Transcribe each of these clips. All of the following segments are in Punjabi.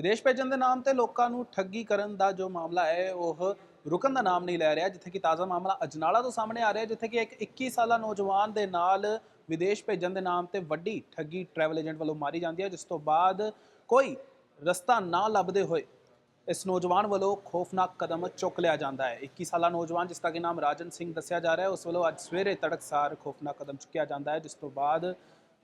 ਵਿਦੇਸ਼ ਭੇਜਣ ਦੇ ਨਾਮ ਤੇ ਲੋਕਾਂ ਨੂੰ ਠੱਗੀ ਕਰਨ ਦਾ ਜੋ ਮਾਮਲਾ ਹੈ, ਉਹ ਰੁਕਣ ਦਾ ਨਾਮ ਨਹੀਂ ਲੈ ਰਿਹਾ, ਜਿੱਥੇ ਕਿ ਤਾਜ਼ਾ ਮਾਮਲਾ ਅਜਨਾਲਾ ਤੋਂ ਸਾਹਮਣੇ ਆ ਰਿਹਾ ਜਿੱਥੇ ਕਿ ਇੱਕ 21 ਸਾਲਾ ਨੌਜਵਾਨ ਦੇ ਨਾਲ ਵਿਦੇਸ਼ ਭੇਜਣ ਦੇ ਨਾਮ ਤੇ ਵੱਡੀ ਠੱਗੀ ਟਰੈਵਲ ਏਜੰਟ ਵੱਲੋਂ ਮਾਰੀ ਜਾਂਦੀ ਹੈ, ਜਿਸ ਤੋਂ ਬਾਅਦ ਕੋਈ ਰਸਤਾ ਨਾ ਲੱਭਦੇ ਹੋਏ ਇਸ ਨੌਜਵਾਨ ਵੱਲੋਂ ਖੌਫਨਾਕ ਕਦਮ ਚੁੱਕ ਲਿਆ ਜਾਂਦਾ ਹੈ। 21 ਸਾਲਾ ਨੌਜਵਾਨ, ਜਿਸ ਦਾ ਕਿ ਨਾਮ ਰਾਜਨ ਸਿੰਘ ਦੱਸਿਆ ਜਾ ਰਿਹਾ ਹੈ, ਉਸ ਵੱਲੋਂ ਅੱਜ ਸਵੇਰੇ ਤੜਕਸਾਰ ਖੌਫਨਾਕ ਕਦਮ ਚੁੱਕਿਆ ਜਾਂਦਾ ਹੈ, ਜਿਸ ਤੋਂ ਬਾਅਦ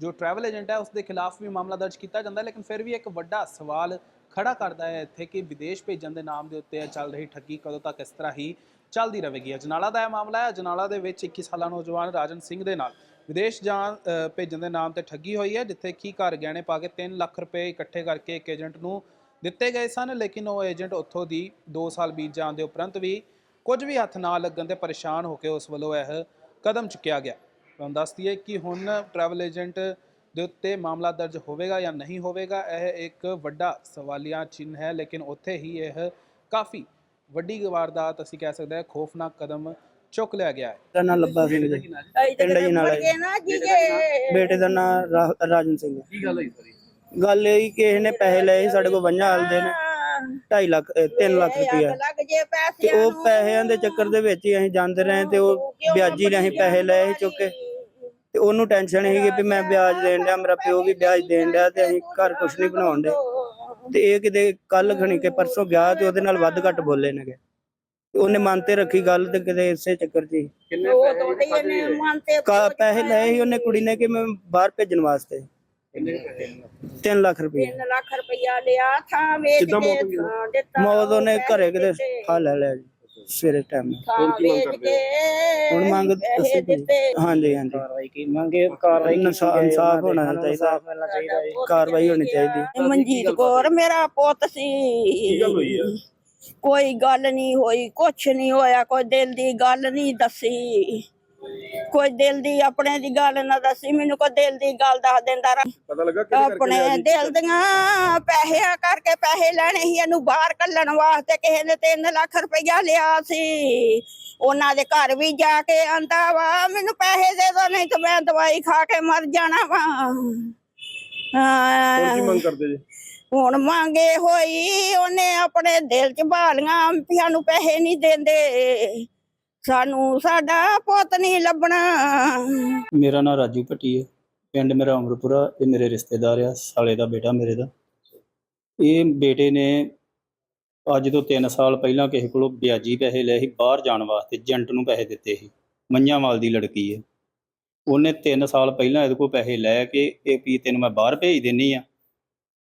ਜੋ ਟਰੈਵਲ ਏਜੰਟ ਹੈ, ਉਸ ਦੇ ਖਿਲਾਫ ਵੀ ਮਾਮਲਾ ਦਰਜ ਕੀਤਾ ਜਾਂਦਾ ਹੈ, ਲੇਕਿਨ ਫਿਰ ਵੀ ਇੱਕ ਵੱਡਾ ਸਵਾਲ ਖੜਾ ਕਰਦਾ ਹੈ ਇੱਥੇ ਕਿ ਵਿਦੇਸ਼ ਭੇਜਣ ਦੇ ਨਾਮ ਦੇ ਉੱਤੇ ਇਹ ਚੱਲ ਰਹੀ ਠੱਗੀ ਕਦੋਂ ਤੱਕ ਇਸ ਤਰ੍ਹਾਂ ਹੀ ਚੱਲਦੀ ਰਹੇਗੀ। ਅਜਨਾਲਾ ਦਾ ਇਹ ਮਾਮਲਾ ਹੈ। ਅਜਨਾਲਾ ਦੇ ਵਿੱਚ 21 ਸਾਲਾ ਨੌਜਵਾਨ ਰਾਜਨ ਸਿੰਘ ਦੇ ਨਾਲ ਵਿਦੇਸ਼ ਜਾਣ ਭੇਜਣ ਦੇ ਨਾਮ ਤੇ ਠੱਗੀ ਹੋਈ ਹੈ, ਜਿੱਥੇ ਕੀ ਘਰ ਗਹਿਣੇ ਪਾ ਕੇ 3 ਲੱਖ ਰੁਪਏ ਇਕੱਠੇ ਕਰਕੇ ਇੱਕ ਏਜੰਟ ਨੂੰ ਦਿੱਤੇ ਗਏ ਸਨ, ਲੇਕਿਨ ਉਹ ਏਜੰਟ ਉੱਥੋਂ ਦੀ 2 ਸਾਲ ਬੀਤ ਜਾਣ ਦੇ ਉਪਰੰਤ ਵੀ ਕੁਝ ਵੀ ਹੱਥ ਨਾ ਲੱਗਣ ਤੇ ਪਰੇਸ਼ਾਨ ਹੋ ਕੇ ਉਸ ਵੱਲੋਂ ਇਹ ਕਦਮ ਚੁੱਕਿਆ ਗਿਆ। ਤੁਹਾਨੂੰ ਦੱਸ ਦਈਏ ਕਿ ਹੁਣ ਟਰੈਵਲ ਏਜੰਟ ਦੇ ਉੱਤੇ ਮਾਮਲਾ ਦਰਜ ਹੋਵੇਗਾ ਜਾਂ ਨਹੀਂ ਹੋਵੇਗਾ ਇਹ ਇੱਕ ਵੱਡਾ ਸਵਾਲੀਆ ਚਿੰਨ੍ਹ ਹੈ ਲੇਕਿਨ ਉੱਥੇ ਹੀ ਇਹ ਕਾਫੀ ਵੱਡੀ ਵਾਰਦਾਤ ਅਸੀਂ ਕਹਿ ਸਕਦੇ ਹਾਂ ਖੌਫਨਾਕ ਕਦਮ ਚੁੱਕ ਲਿਆ ਗਿਆ ਹੈ। ਦਾ ਨਾਂ ਲੱਭਾ ਸਿੰਘ ਜੀ। ਪਿੰਡ ਜੀ ਨਾਲ ਹੈ। ਨਾ ਜੀ ਜੇ ਬੇਟੇ ਦਾ ਨਾਂ ਰਾ- ਰਾਜਨ ਸਿੰਘ ਹੈ। ਕੀ ਗੱਲ ਹੋਈ ਸਾਰੀ? ਗੱਲ ਇਹ ਕਿ ਕਿਸੇ ਨੇ ਪੈਸੇ ਲਏ ਸੀ ਸਾਡੇ ਕੋਲ ਵੰਝਾਂ ਹਾਲਦੇ ਨੇ। 2.5 ਲੱਖ 3 ਲੱਖ ਰੁਪਇਆ ਲੱਗ ਜੇ ਤੇ ਪੈਸੇ ਉਹ ਪੈਸਿਆਂ ਦੇ ਚੱਕਰ ਦੇ ਵਿੱਚ ਹੀ ਅਸੀਂ ਜਾਂਦੇ ਰਹੇ ਤੇ ਉਹ ਵਿਆਜੀ ਨੇ ਅਸੀਂ ਪੈਸੇ ਲਏ ਸੀ ਚੁੱਕ ਕੇ। ਤੇ ਉਹਨੂੰ ਟੈਨਸ਼ਨ ਸੀਗੀ ਵੀ ਮੈਂ ਵਿਆਜ ਦੇਣ ਡਿਆ ਮੇਰਾ ਪਿਓ ਵੀ ਵਿਆਜ ਦੇਣ ਡਿਆ ਤੇ ਅਸੀਂ ਘਰ ਕੁਛ ਨਹੀਂ ਬਣਾਉਣ ਦੇ ਤੇ ਇਹ ਕਿਤੇ ਕੱਲ ਖਣੀ ਕੇ ਪਰਸੋਂ ਗਿਆ ਤੇ ਉਹਦੇ ਨਾਲ ਵੱਧ ਘੱਟ ਬੋਲੇ ਨੇਗੇ। ਤੇ ਉਹਨੇ ਮਨ ਤੇ ਰੱਖੀ ਗੱਲ ਤੇ ਕਿਤੇ ਇਸੇ ਚੱਕਰ 'ਚ ਹੀ। ਕਿੰਨੇ ਕਾ- ਪੈਸੇ ਲਏ ਸੀ ਉਹਨੇ ਕੁੜੀ ਨੇ ਕਿ ਮੈਂ ਬਾਹਰ ਭੇਜਣ ਵਾਸਤੇ। ਕਿੰਨੇ ਪੈਸੇ 3 ਲੱਖ ਰੁਪਏ 3 ਲੱਖ ਰੁਪਇਆ ਲਿਆ ਥਾਂ ਵੇਚ ਕੇ ਥਾਂ ਦਿੱਤਾ ਮੌਤ ਉਹਨੇ ਘਰੇ ਕਿਤੇ ਖਾ ਲੈ ਲਿਆ ਜੀ। ਸਵੇਰੇ ਟਾਈਮ ਵੇਚ ਕੇ ਹੁਣ ਮੰਗ ਪੈਸੇ ਦੱਸੋ ਕੀ? ਦਿੱਤੇ ਹਾਂਜੀ ਹਾਂਜੀ। ਕਾਰਵਾਈ ਕੀ? ਮੰਗੇ ਕਾਰਵਾਈ ਇਨਸਾਫ ਹੋਣਾ ਚਾਹੀਦਾ। ਹੈ ਕਾਰਵਾਈ ਹੋਣੀ ਚਾਹੀਦੀ। ਮਨਜੀਤ ਕੌਰ ਮੇਰਾ ਪੁੱਤ ਸੀ। ਕੀ ਗੱਲ ਹੋਈ ਆ? ਕੋਈ ਗੱਲ ਨਹੀਂ ਹੋਈ ਕੁਛ ਨਹੀਂ ਹੋਇਆ ਕੋਈ ਦਿਲ ਦੀ ਗੱਲ ਨਹੀਂ ਦੱਸੀ। ਕੋਈ ਦਿਲ ਦੀ ਆਪਣੇ ਦੀ ਗੱਲ ਨਾ ਦੱਸੀ ਮੈਨੂੰ ਕੋਈ ਦਿਲ ਦੀ ਗੱਲ ਦੱਸ ਦਿੰਦਾ ਰ ਪਤਾ ਲੱਗਾ ਆਪਣੇ ਦਿਲ ਦੀਆਂ ਪੈਸਿਆਂ ਕਰਕੇ ਪੈਸੇ ਲੈਣੇ ਸੀ ਇਹਨੂੰ ਬਾਹਰ ਕੱਢਣ ਵਾਸਤੇ ਕਿਸੇ ਨੇ 3 ਲੱਖ ਰੁਪਇਆ ਲਿਆ ਸੀ। ਉਹਨਾਂ ਦੇ ਘਰ ਵੀ ਜਾ ਕੇ ਆਂਦਾ ਵਾ ਮੈਨੂੰ ਪੈਸੇ ਦੇ ਦੋ ਨਹੀਂ ਤੇ ਮੈਂ ਦਵਾਈ ਖਾ ਕੇ ਮਰ ਜਾਣਾ ਵਾ। ਹਾਂ। ਕਰਦੇ ਜੀ? ਹੁਣ ਮੰਗੇ ਹੋਈ ਉਹਨੇ ਆਪਣੇ ਦਿਲ ਚ ਬਾਲੀਆਂ ਵੀ ਸਾਨੂੰ ਪੈਸੇ ਨਹੀਂ ਦਿੰਦੇ। ਸਾਨੂੰ ਸਾਡਾ ਪੁੱਤ ਨਹੀਂ ਲੱਭਣਾ। ਮੇਰਾ ਨਾਮ ਰਾਜੂ ਭੱਟੀ ਹੈ। ਪਿੰਡ ਮੇਰਾ ਅਮਰਪੁਰਾ ਇਹ ਮੇਰੇ ਰਿਸ਼ਤੇਦਾਰ ਆ, ਸਾਲੇ ਦਾ ਬੇਟਾ ਮੇਰੇ ਦਾ। ਇਹ ਬੇਟੇ ਨੇ ਅੱਜ ਤੋਂ 3 ਸਾਲ ਪਹਿਲਾਂ ਕਿਸੇ ਕੋਲੋਂ ਵਿਆਜੀ ਪੈਸੇ ਲਏ ਸੀ, ਬਾਹਰ ਜਾਣ ਵਾਸਤੇ, ਏਜੰਟ ਨੂੰ ਪੈਸੇ ਦਿੱਤੇ ਸੀ। ਮੰਝਾਂਵਾਲ ਦੀ ਲੜਕੀ ਹੈ। ਉਹਨੇ 3 ਸਾਲ ਪਹਿਲਾਂ ਇਹਦੇ ਕੋਲ ਪੈਸੇ ਲੈ ਕੇ, ਇਹ ਵੀ ਤੈਨੂੰ ਮੈਂ ਬਾਹਰ ਭੇਜ ਦਿੰਨੀ ਆ।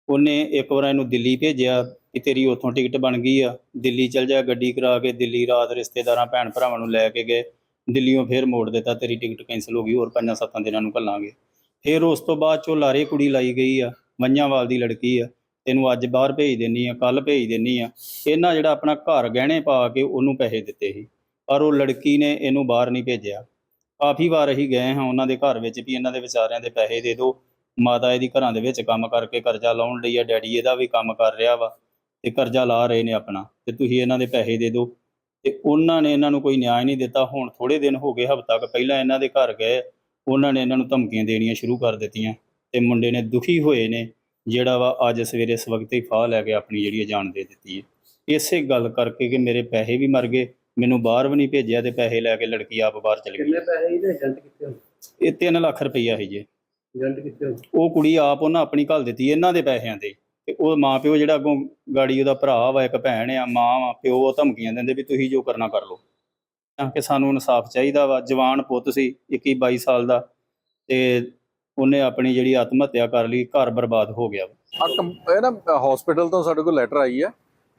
ਉਹਨੇ ਇੱਕ ਵਾਰ ਇਹਨੂੰ ਦਿੱਲੀ ਭੇਜਿਆ। ਕਿ ਤੇਰੀ ਉੱਥੋਂ ਟਿਕਟ ਬਣ ਗਈ ਆ, ਦਿੱਲੀ ਚਲ ਜਾ ਗੱਡੀ ਕਰਾ ਕੇ, ਦਿੱਲੀ ਰਾਤ ਰਿਸ਼ਤੇਦਾਰਾਂ, ਭੈਣ ਭਰਾਵਾਂ ਨੂੰ ਲੈ ਕੇ ਗਏ ਦਿੱਲੀੋਂ ਫੇਰ ਮੋੜ ਦਿੱਤਾ, ਤੇਰੀ ਟਿਕਟ ਕੈਂਸਲ ਹੋ ਗਈ, ਹੋਰ ਪੰਜਾਂ ਸੱਤਾਂ ਦਿਨਾਂ ਨੂੰ ਘੱਲਾਂਗੇ। ਫੇਰ ਉਸ ਤੋਂ ਬਾਅਦ ਚੋਂ ਲਾਰੇ ਕੁੜੀ ਲਾਈ ਗਈ ਆ, ਮੰਝਾਂਵਾਲ ਦੀ ਲੜਕੀ ਆ, ਤੈਨੂੰ ਅੱਜ ਬਾਹਰ ਭੇਜ ਦਿੰਨੀ ਆ ਕੱਲ ਭੇਜ ਦਿੰਨੀ ਆ। ਇਹਨਾਂ ਜਿਹੜਾ ਆਪਣਾ ਘਰ ਗਹਿਣੇ ਪਾ ਕੇ ਉਹਨੂੰ ਪੈਸੇ ਦਿੱਤੇ ਸੀ, ਪਰ ਉਹ ਲੜਕੀ ਨੇ ਇਹਨੂੰ ਬਾਹਰ ਨਹੀਂ ਭੇਜਿਆ। ਕਾਫੀ ਵਾਰ ਅਸੀਂ ਗਏ ਹਾਂ ਉਹਨਾਂ ਦੇ ਘਰ ਵਿੱਚ ਵੀ ਇਹਨਾਂ ਦੇ ਵਿਚਾਰਿਆਂ ਦੇ ਪੈਸੇ ਦੇ ਦਿਓ, ਮਾਤਾ ਇਹਦੀ ਘਰਾਂ ਦੇ ਵਿੱਚ ਕੰਮ ਕਰਕੇ ਕਰਜ਼ਾ ਲਾਉਣ ਲਈ ਆ, ਡੈਡੀ ਇਹਦਾ ਵੀ ਕੰਮ ਕਰ ਰਿਹਾ ਵਾ। ਤੇ ਕਰਜ਼ਾ ਲਾ ਰਹੇ ਨੇ ਆਪਣਾ ਤੇ ਤੁਸੀਂ ਇਹਨਾਂ ਦੇ ਪੈਸੇ ਦੇ ਦਿਓ। ਤੇ ਉਹਨਾਂ ਨੇ ਇਹਨਾਂ ਨੂੰ ਕੋਈ ਨਿਆਂ ਨਹੀਂ ਦਿੱਤਾ। ਹੁਣ ਥੋੜੇ ਦਿਨ ਹੋ ਗਏ ਹਫ਼ਤਾ ਕੁ ਪਹਿਲਾਂ ਇਹਨਾਂ ਦੇ ਘਰ ਗਏ ਉਹਨਾਂ ਨੇ ਇਹਨਾਂ ਨੂੰ ਧਮਕੀਆਂ ਦੇਣੀਆਂ ਸ਼ੁਰੂ ਕਰ ਦਿੱਤੀਆਂ ਤੇ ਮੁੰਡੇ ਨੇ ਦੁਖੀ ਹੋਏ ਨੇ ਜਿਹੜਾ ਵਾ ਅੱਜ ਸਵੇਰੇ ਇਸ ਵਕਤ ਹੀ ਫਾਹ ਲੈ ਕੇ ਆਪਣੀ ਜਿਹੜੀ ਜਾਨ ਦੇ ਦਿੱਤੀ ਹੈ। ਇਸੇ ਗੱਲ ਕਰਕੇ ਕਿ ਮੇਰੇ ਪੈਸੇ ਵੀ ਮਰ ਗਏ ਮੈਨੂੰ ਬਾਹਰ ਵੀ ਨਹੀਂ ਭੇਜਿਆ ਤੇ ਪੈਸੇ ਲੈ ਕੇ ਲੜਕੀ ਆਪ ਬਾਹਰ ਚਲੀ ਗਈ। ਪੈਸੇ ਇਹਦੇ? ਏਜੰਟ ਕਿੱਥੇ ਹੋਣ ਇਹ 3 ਲੱਖ ਰੁਪਈਆ ਸੀ ਜੀ। ਏਜੰਟ ਕਿੱਥੇ ਉਹ ਕੁੜੀ ਆਪ ਉਹਨਾਂ ਆਪਣੀ ਘੱਲ ਦਿੱਤੀ ਇਹਨਾਂ ਦੇ ਪੈਸਿਆਂ ਤੇ। ਤੇ ਉਹ ਮਾਂ ਪਿਓ ਜਿਹੜਾ ਅੱਗੋਂ ਗਾੜੀ ਉਹਦਾ ਭਰਾ ਵਾ ਇੱਕ ਭੈਣ ਆ ਮਾਂ ਵਾ ਪਿਓ ਉਹ ਧਮਕੀਆਂ ਦਿੰਦੇ ਵੀ ਤੁਸੀਂ ਜੋ ਕਰਨਾ ਕਰ ਲਓ। ਤਾਂ ਕਿ ਸਾਨੂੰ ਇਨਸਾਫ ਚਾਹੀਦਾ ਵਾ। ਜਵਾਨ ਪੁੱਤ ਸੀ 21 22 ਸਾਲ ਦਾ ਤੇ ਉਹਨੇ ਆਪਣੀ ਜਿਹੜੀ ਆਤਮ ਹੱਤਿਆ ਕਰ ਲਈ ਘਰ ਬਰਬਾਦ ਹੋ ਗਿਆ। ਆ ਇਹ ਨਾ ਹਸਪੀਟਲ ਤੋਂ ਸਾਡੇ ਕੋਲ ਲੈਟਰ ਆਈ ਹੈ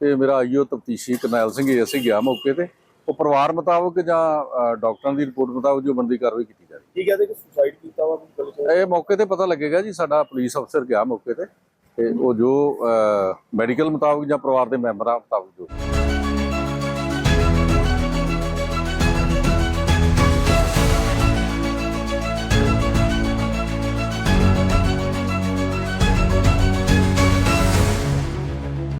ਤੇ ਮੇਰਾ ਆਈਓ ਤਫਤੀਸ਼ੀ ਕਰਨੈਲ ਸਿੰਘ ਜੀ ਅਸੀਂ ਗਿਆ ਮੌਕੇ ਤੇ। ਉਹ ਪਰਿਵਾਰ ਮੁਤਾਬਕ ਜਾਂ ਡਾਕਟਰਾਂ ਦੀ ਰਿਪੋਰਟ ਮੁਤਾਬਕ ਜੋ ਬੰਦੀ ਕਾਰਵਾਈ ਕੀਤੀ ਜਾ ਰਹੀ ਕੀ ਕਹਿੰਦੇ ਕਿ ਸੁਸਾਈਡ ਕੀਤਾ ਵਾ ਹੈ ਇਹ ਮੌਕੇ ਤੇ ਪਤਾ ਲੱਗੇਗਾ ਜੀ ਸਾਡਾ ਪੁਲਿਸ ਅਫਸਰ ਗਿਆ ਮੌਕੇ ਤੇ। ਤੇ ਉਹ ਜੋ ਮੈਡੀਕਲ ਮੁਤਾਬਕ ਜਾਂ ਪਰਿਵਾਰ ਦੇ ਮੈਂਬਰਾਂ ਮੁਤਾਬਕ ਜੋ।